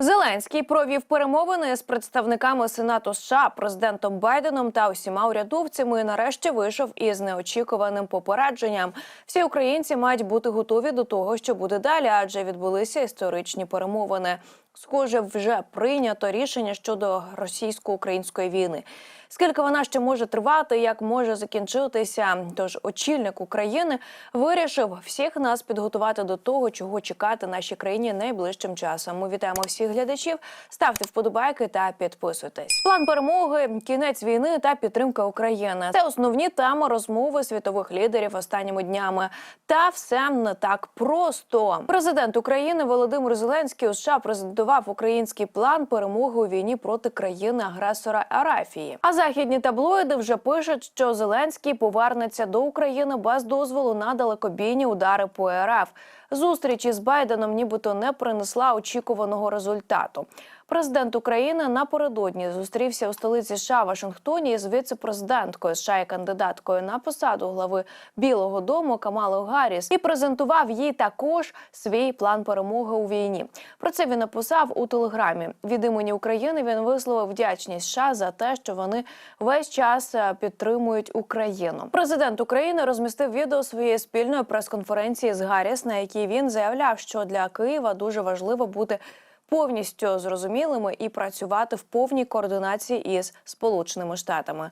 Зеленський провів перемовини з представниками Сенату США, президентом Байденом та усіма урядовцями. і Нарешті вийшов із неочікуваним попередженням. Всі українці мають бути готові до того, що буде далі, адже відбулися історичні перемовини. Схоже, вже прийнято рішення щодо російсько-української війни. Скільки вона ще може тривати, як може закінчитися? Тож очільник України вирішив всіх нас підготувати до того, чого чекати нашій країні найближчим часом. Ми вітаємо всіх глядачів. Ставте вподобайки та підписуйтесь. План перемоги, кінець війни та підтримка України. Це основні теми розмови світових лідерів останніми днями. Та все не так просто. Президент України Володимир Зеленський у США презентував український план перемоги у війні проти країни-агресора Арафії. А західні таблоїди вже пишуть, що Зеленський повернеться до України без дозволу на далекобійні удари по РФ. Зустріч із Байденом нібито не принесла очікуваного результату. Президент України напередодні зустрівся у столиці США Вашингтоні із віце-президенткою США і кандидаткою на посаду глави Білого Дому Камалою Гарріс і презентував їй також свій план перемоги у війні. Про це він написав у телеграмі. Від імені України він висловив вдячність США за те, що вони весь час е, підтримують Україну. Президент України розмістив відео своєї спільної прес-конференції з Гарріс, на якій він заявляв, що для Києва дуже важливо бути повністю зрозумілими і працювати в повній координації із Сполученими Штатами.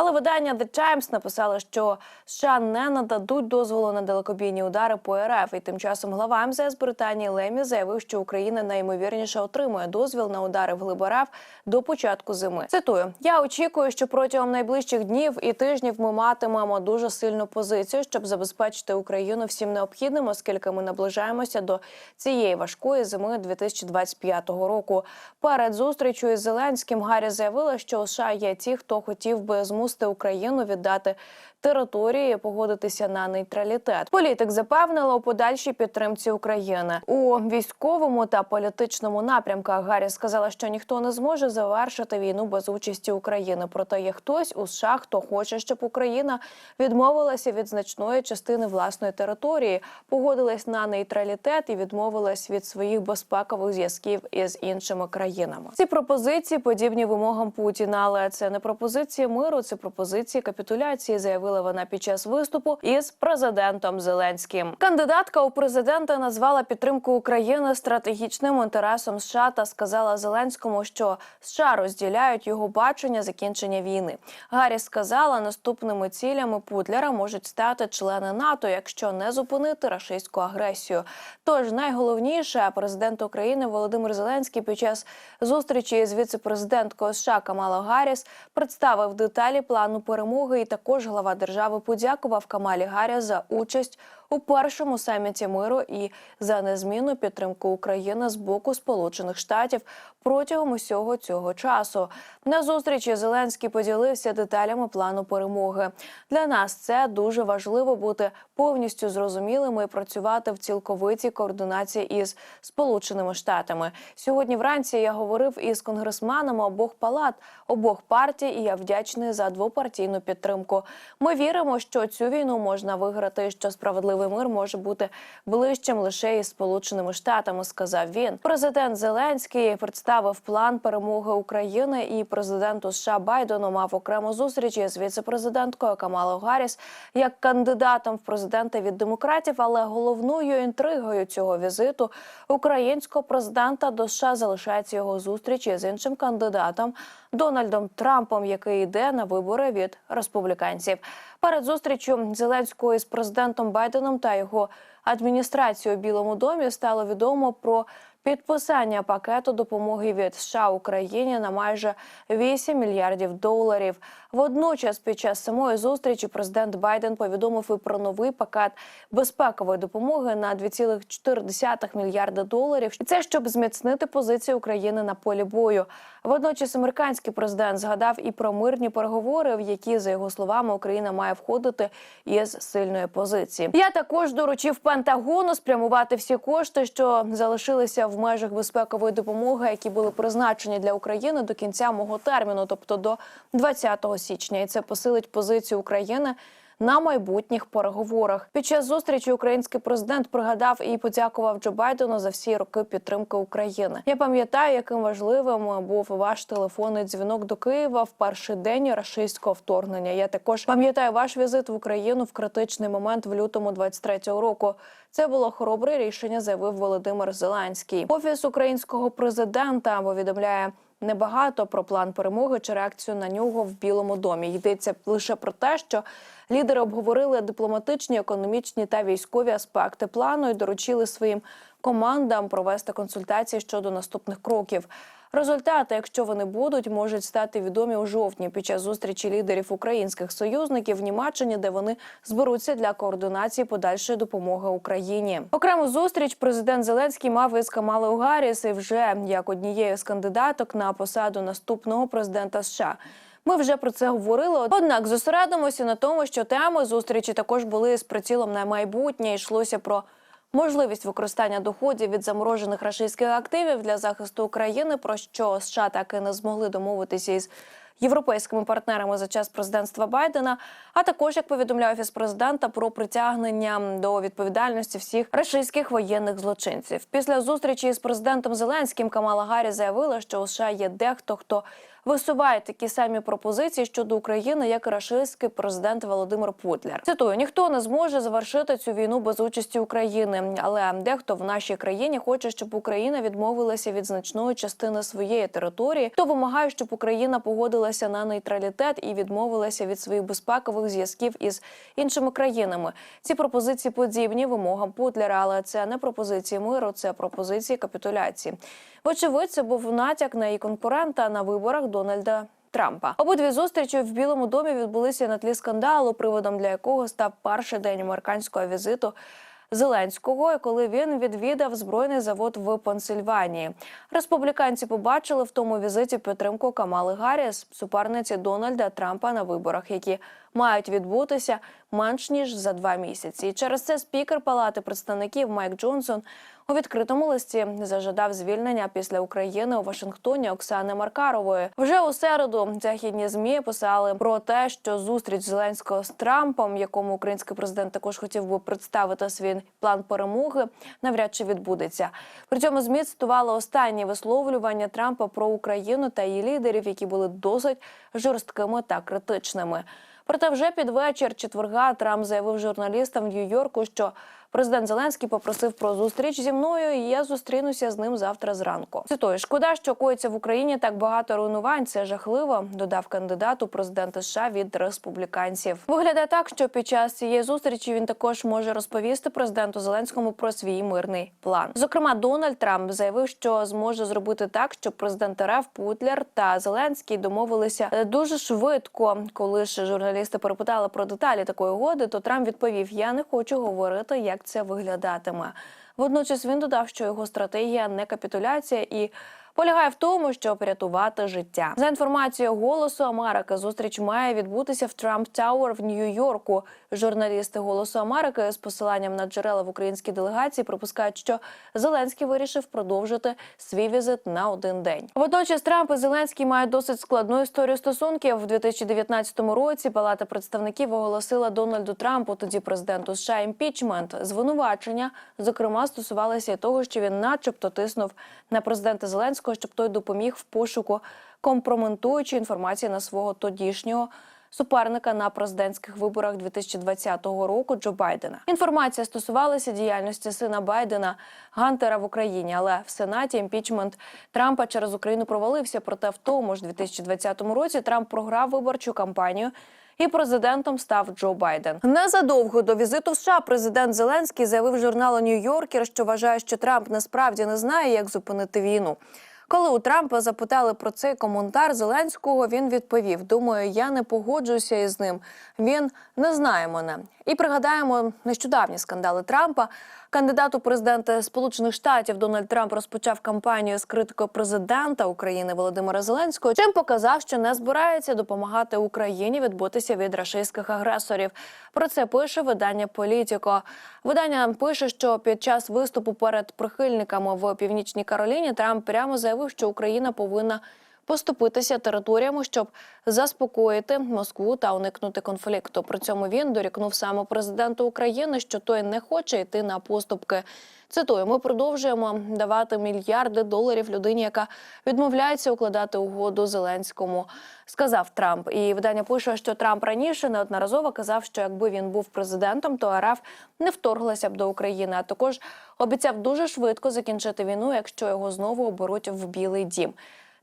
Але видання The Times написало, що США не нададуть дозволу на далекобійні удари по РФ. І тим часом глава МЗС Британії Лемі заявив, що Україна найімовірніше отримує дозвіл на удари в глиб РФ до початку зими. Цитую: я очікую, що протягом найближчих днів і тижнів ми матимемо дуже сильну позицію, щоб забезпечити Україну всім необхідним, оскільки ми наближаємося до цієї важкої зими 2025 року. Перед зустрічю із Зеленським Гаррі заявила, що США є ті, хто хотів би змусити Україну віддати території, погодитися на нейтралітет. Політик запевнила у подальшій підтримці України у військовому та політичному напрямках. Гаррі сказала, що ніхто не зможе завершити війну без участі України. Проте є хтось у США, хто хоче, щоб Україна відмовилася від значної частини власної території, погодилась на нейтралітет і відмовилась від своїх безпекових зв'язків із іншими країнами. Ці пропозиції подібні вимогам Путіна, але це не пропозиції миру, це пропозиції капітуляції. Заявила вона під час виступу із президентом Зеленським. Кандидатка у президенти назвала підтримку України стратегічним інтересом США та сказала Зеленському, що США розділяють його бачення закінчення війни. Гарріс сказала, наступними цілями Путлера можуть стати члени НАТО, якщо не зупинити рашистську агресію. Тож найголовніше президент України Володимир Зеленський під час зустрічі з віце-президенткою США Камала Гарріс представив деталі плану перемоги. І також глава держави подякував Камалі Гаря за участь у першому саміті миру і за незмінну підтримку України з боку Сполучених Штатів протягом усього цього часу. На зустрічі Зеленський поділився деталями плану перемоги. Для нас це дуже важливо бути повністю зрозумілими і працювати в цілковитій координації із Сполученими Штатами. Сьогодні вранці я говорив із конгресменами обох палат, обох партій, і я вдячний за двопартійну підтримку. Ми віримо, що цю війну можна виграти, що справедливий мир може бути ближчим лише із Сполученими Штатами. Сказав він. Президент Зеленський представив план перемоги України, і президенту США Байдену мав окрему зустріч із віцепрезиденткою Камалою Гарріс як кандидатом в президенти від демократів. Але головною інтригою цього візиту українського президента до США залишається його зустрічі з іншим кандидатом Дональдом Трампом, який йде на вибори від республіканців. Перед зустрічю Зеленського із президентом Байденом та його адміністрацією у Білому домі стало відомо про підписання пакету допомоги від США Україні на майже 8 мільярдів доларів. Водночас, під час самої зустрічі, президент Байден повідомив і про новий пакет безпекової допомоги на 2,4 мільярда доларів. Це щоб зміцнити позицію України на полі бою. Водночас, американський президент згадав і про мирні переговори, в які за його словами Україна має входити із сильної позиції. Я також доручив Пентагону спрямувати всі кошти, що залишилися в межах безпекової допомоги, які були призначені для України до кінця мого терміну, тобто до 20 січня, і це посилить позицію України на майбутніх переговорах. Під час зустрічі український президент пригадав і подякував Джо Байдену за всі роки підтримки України. Я пам'ятаю, яким важливим був ваш телефонний дзвінок до Києва в перший день рашистського вторгнення. Я також пам'ятаю ваш візит в Україну в критичний момент в лютому 23-го року. Це було хоробре рішення, заявив Володимир Зеленський. Офіс українського президента повідомляє. Небагато про план перемоги чи реакцію на нього в Білому домі. Йдеться лише про те, що лідери обговорили дипломатичні, економічні та військові аспекти плану і доручили своїм командам провести консультації щодо наступних кроків. Результати, якщо вони будуть, можуть стати відомі у жовтні під час зустрічі лідерів українських союзників в Німеччині, де вони зберуться для координації подальшої допомоги Україні. Окрему зустріч президент Зеленський мав із Камалою Гарріс і вже як однією з кандидаток на посаду наступного президента США. Ми вже про це говорили. Однак зосередимося на тому, що теми зустрічі також були з прицілом на майбутнє. Йшлося про можливість використання доходів від заморожених рашистських активів для захисту України, про що США так і не змогли домовитися із європейськими партнерами за час президентства Байдена. А також як повідомляє офіс президента про притягнення до відповідальності всіх рашистських воєнних злочинців. Після зустрічі з президентом Зеленським Камала Гаррі заявила, що у США є дехто, хто висуває такі самі пропозиції щодо України, як і рашистський президент Володимир Путляр. Цитую: ніхто не зможе завершити цю війну без участі України, але дехто в нашій країні хоче, щоб Україна відмовилася від значної частини своєї території, хто вимагає, щоб Україна погодилася на нейтралітет і відмовилася від своїх безпекових зв'язків із іншими країнами. Ці пропозиції подібні вимогам Путляра, але це не пропозиції миру, це пропозиції капітуляції. Вочевидь, це був натяк на її конкурента на виборах Дональда. Трампа обидві зустрічі в Білому домі відбулися на тлі скандалу, приводом для якого став перший день американського візиту Зеленського, коли він відвідав збройний завод в Пенсильванії. Республіканці побачили в тому візиті підтримку Камали Гарріс, суперниці Дональда Трампа на виборах, які мають відбутися менш ніж за два місяці. І через це спікер Палати представників Майк Джонсон у відкритому листі зажадав звільнення після України у Вашингтоні Оксани Маркарової. Вже у середу західні змі писали про те, що зустріч Зеленського з Трампом, якому український президент також хотів би представити свій план перемоги, навряд чи відбудеться. При цьому змі цитували останні висловлювання Трампа про Україну та її лідерів, які були досить жорсткими та критичними. Проте вже під вечір четверга Трамп заявив журналістам в Нью-Йорку, що президент Зеленський попросив про зустріч зі мною, і я зустрінуся з ним завтра зранку. Цитую, шкода, що коїться в Україні так багато руйнувань. Це жахливо. Додав кандидат у президенти США від республіканців. Виглядає так, що під час цієї зустрічі він також може розповісти президенту Зеленському про свій мирний план. Зокрема, Дональд Трамп заявив, що зможе зробити так, щоб президент РФ Путлер та Зеленський домовилися е, дуже швидко. Коли ж журналісти перепитали про деталі такої угоди, то Трамп відповів: Я не хочу говорити, як це виглядатиме. Водночас він додав, що його стратегія не капітуляція і полягає в тому, щоб рятувати життя. За інформацією голосу Америки, зустріч має відбутися в Трамп Тауер в Нью-Йорку. Журналісти Голосу Америки з посиланням на джерела в українській делегації припускають, що Зеленський вирішив продовжити свій візит на один день. Водночас Трамп і Зеленський мають досить складну історію стосунків. В 2019 році Палата представників оголосила Дональду Трампу, тоді президенту США, імпічмент. Звинувачення зокрема стосувалися і того, що він, начебто, тиснув на президента Зеленського, щоб той допоміг в пошуку компрометуючої інформації на свого тодішнього. Суперника на президентських виборах 2020 року Джо Байдена інформація стосувалася діяльності сина Байдена Гантера в Україні, але в Сенаті імпічмент Трампа через Україну провалився. Проте в тому ж 2020 році Трамп програв виборчу кампанію. І президентом став Джо Байден. Незадовго до візиту в США президент Зеленський заявив журналу Нью-Йоркер, що вважає, що Трамп насправді не знає, як зупинити війну. Коли у Трампа запитали про цей коментар Зеленського, він відповів: Думаю, я не погоджуюся із ним. Він не знає мене. І пригадаємо нещодавні скандали Трампа. Кандидат у президенти Сполучених Штатів Дональд Трамп розпочав кампанію з критикою президента України Володимира Зеленського, чим показав, що не збирається допомагати Україні відбутися від рашистських агресорів. Про це пише видання Політіко. Видання пише, що під час виступу перед прихильниками в північній Кароліні Трамп прямо заявив, що Україна повинна поступитися територіями, щоб заспокоїти Москву та уникнути конфлікту. При цьому він дорікнув саме президенту України, що той не хоче йти на поступки. Цитую, ми продовжуємо давати мільярди доларів людині, яка відмовляється укладати угоду Зеленському, сказав Трамп. І видання пише, що Трамп раніше неодноразово казав, що якби він був президентом, то РФ не вторглася б до України. А також обіцяв дуже швидко закінчити війну, якщо його знову оберуть в Білий Дім.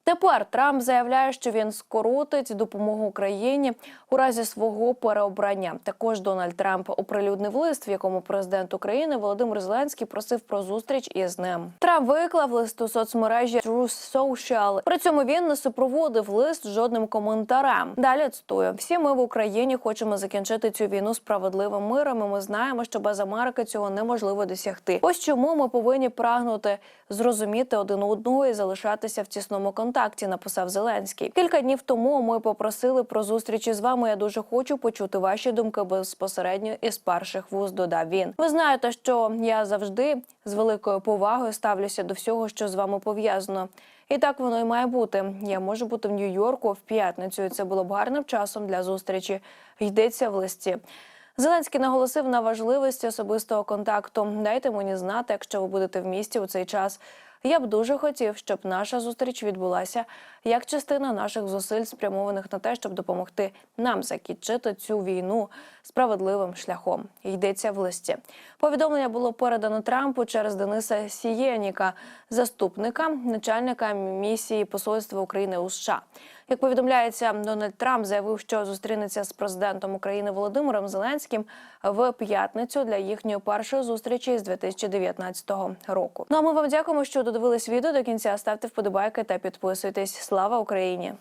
Тепер Трамп заявляє, що він скоротить допомогу Україні у разі свого переобрання. Також Дональд Трамп оприлюднив лист, в якому президент України Володимир Зеленський просив про зустріч із ним. Трамп виклав лист у соцмережі Truth Social. При цьому він не супроводив лист жодним коментарем. Далі цитую: всі ми в Україні хочемо закінчити цю війну справедливим миром. і Ми знаємо, що без Америки цього неможливо досягти. Ось чому ми повинні прагнути зрозуміти один одного і залишатися в тісному контакті. Написав Зеленський. Кілька днів тому ми попросили про зустрічі з вами. Я дуже хочу почути ваші думки безпосередньо із перших вуз. Додав він. Ви знаєте, що я завжди з великою повагою ставлюся до всього, що з вами пов'язано. І так воно і має бути. Я можу бути в Нью-Йорку в п'ятницю. і Це було б гарним часом для зустрічі. Йдеться в листі. Зеленський наголосив на важливості особистого контакту. Дайте мені знати, якщо ви будете в місті у цей час. Я б дуже хотів, щоб наша зустріч відбулася як частина наших зусиль, спрямованих на те, щоб допомогти нам закінчити цю війну справедливим шляхом. Йдеться в листі. Повідомлення було передано Трампу через Дениса Сієніка, заступника начальника місії посольства України у США. Як повідомляється, Дональд Трамп заявив, що зустрінеться з президентом України Володимиром Зеленським в п'ятницю для їхньої першої зустрічі з 2019 року. Ну а ми вам дякуємо, що додивились відео до кінця. Ставте вподобайки та підписуйтесь. Слава Україні!